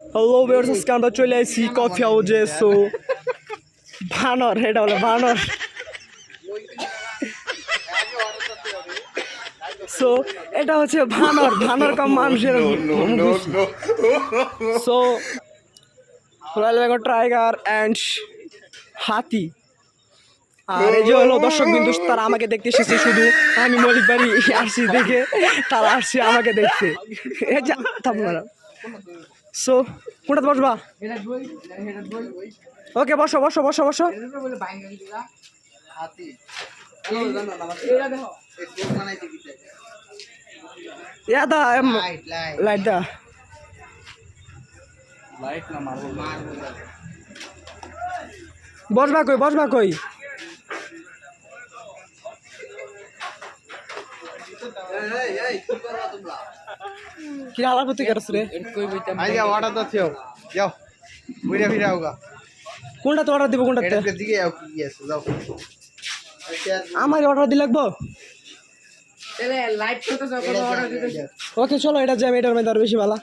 Hello viewers আজকে আমরা চলে আসি কফি হাউজে সো বানর এটা বলে বানর সো এটা হচ্ছে বানর বানর কম মানুষের so royal Bengal tiger and হাতি। আর এই যে হলো দর্শক বিন্দু তারা আমাকে দেখতে এসেছে শুধু আমি মলিক বাড়ি আসছি দেখে তারা আসছে আমাকে দেখতে। সো কোনটাতে বসবা? ওকে বসো বসো বসো বসো। ইয়া দা লাইট দা। লাইট না মারবো বসবা কই বসবা কই? কি আলাপ হতে গেছ রে? আই যাও অর্ডার তো থিও যাও ঘুরে ফিরে আউগা কোনটা তো অর্ডার দিব কোনটাতে এটাকে দিকে যাও কি আছে যাও। আমার অর্ডার দিলে লাগবো? করতে যাও অর্ডার দিতে ওকে চলো এটা যাই এটার মধ্যে আরও বেশি ভালো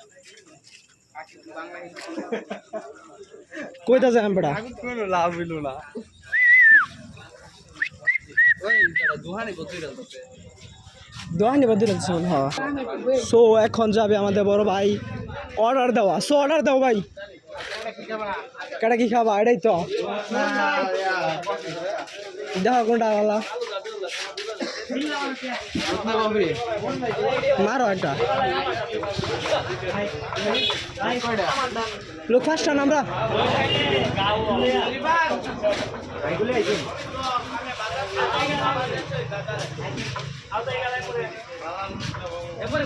কইতা যাই আমরা কোনো লাভ হইল না। দুহানি বসে রাখতে দোকানে বাদ দিচ্ছে হ্যাঁ সো এখন যাবে আমাদের বড় ভাই। অর্ডার দেওয়া। সো অর্ডার দাও ভাই। কেটা কি খাবা? এটাই তো। দেখো কোনটা মারো একটা। লোক ফার্স্ট আমরা। একটা বসো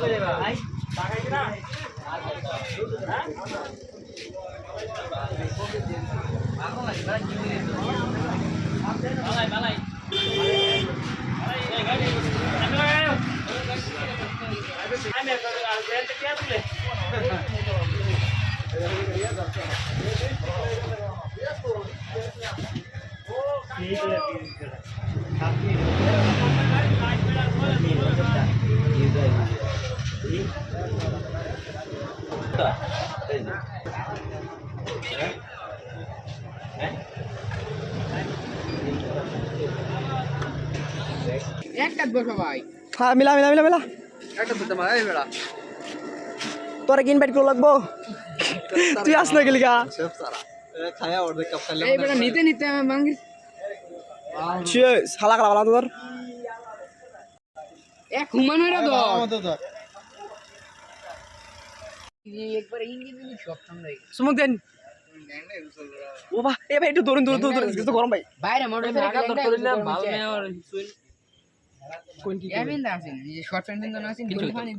হ্যাঁ মিলা মিলা মিলা তোরা কিন বাইট করে লাগবো। তুই আস না গেলি গা। খায়া অর্ধেক কাপ খাইলে এই বেটা নিতে নিতে আমি কালা বালা তোর এক ঘুমানো তো আমাদের ধর একবার ইংরেজি সব সামনে সুমুক দেন। ও বা এ ভাই একটু দৌড়ুন দৌড়ুন দৌড়ুন কিছু গরম ভাই। বাইরে মোটর ভালো কোন কি এমন আছেন শর্ট প্যান্ট আছেন পানি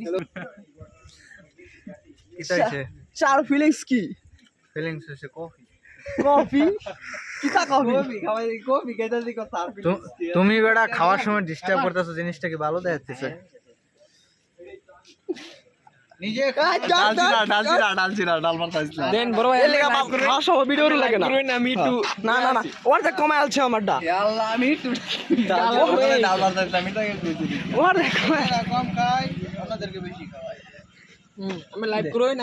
চার ফিলিংস কি? ফিলিংস হইছে কফি কফি কিতা কফি কফি খাওয়াই কফি খাইতে দি কথা তুমি বেড়া খাওয়ার সময় ডিস্টার্ব করতেছো জিনিসটা কি ভালো দেখাচ্ছে নিজে দেন বড় ভাই এলাকা বাপ খাওয়া সব ভিডিও লাগে না না মিটু না না না ওর যে আলছে আমারটা। আল্লাহ আমি একটু ডাল ডাল মারতাছিস আমি তো দিছি ওর কম খাই আপনাদেরকে বেশি খাওয়াই আমি লাইভ করই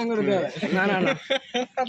না না না।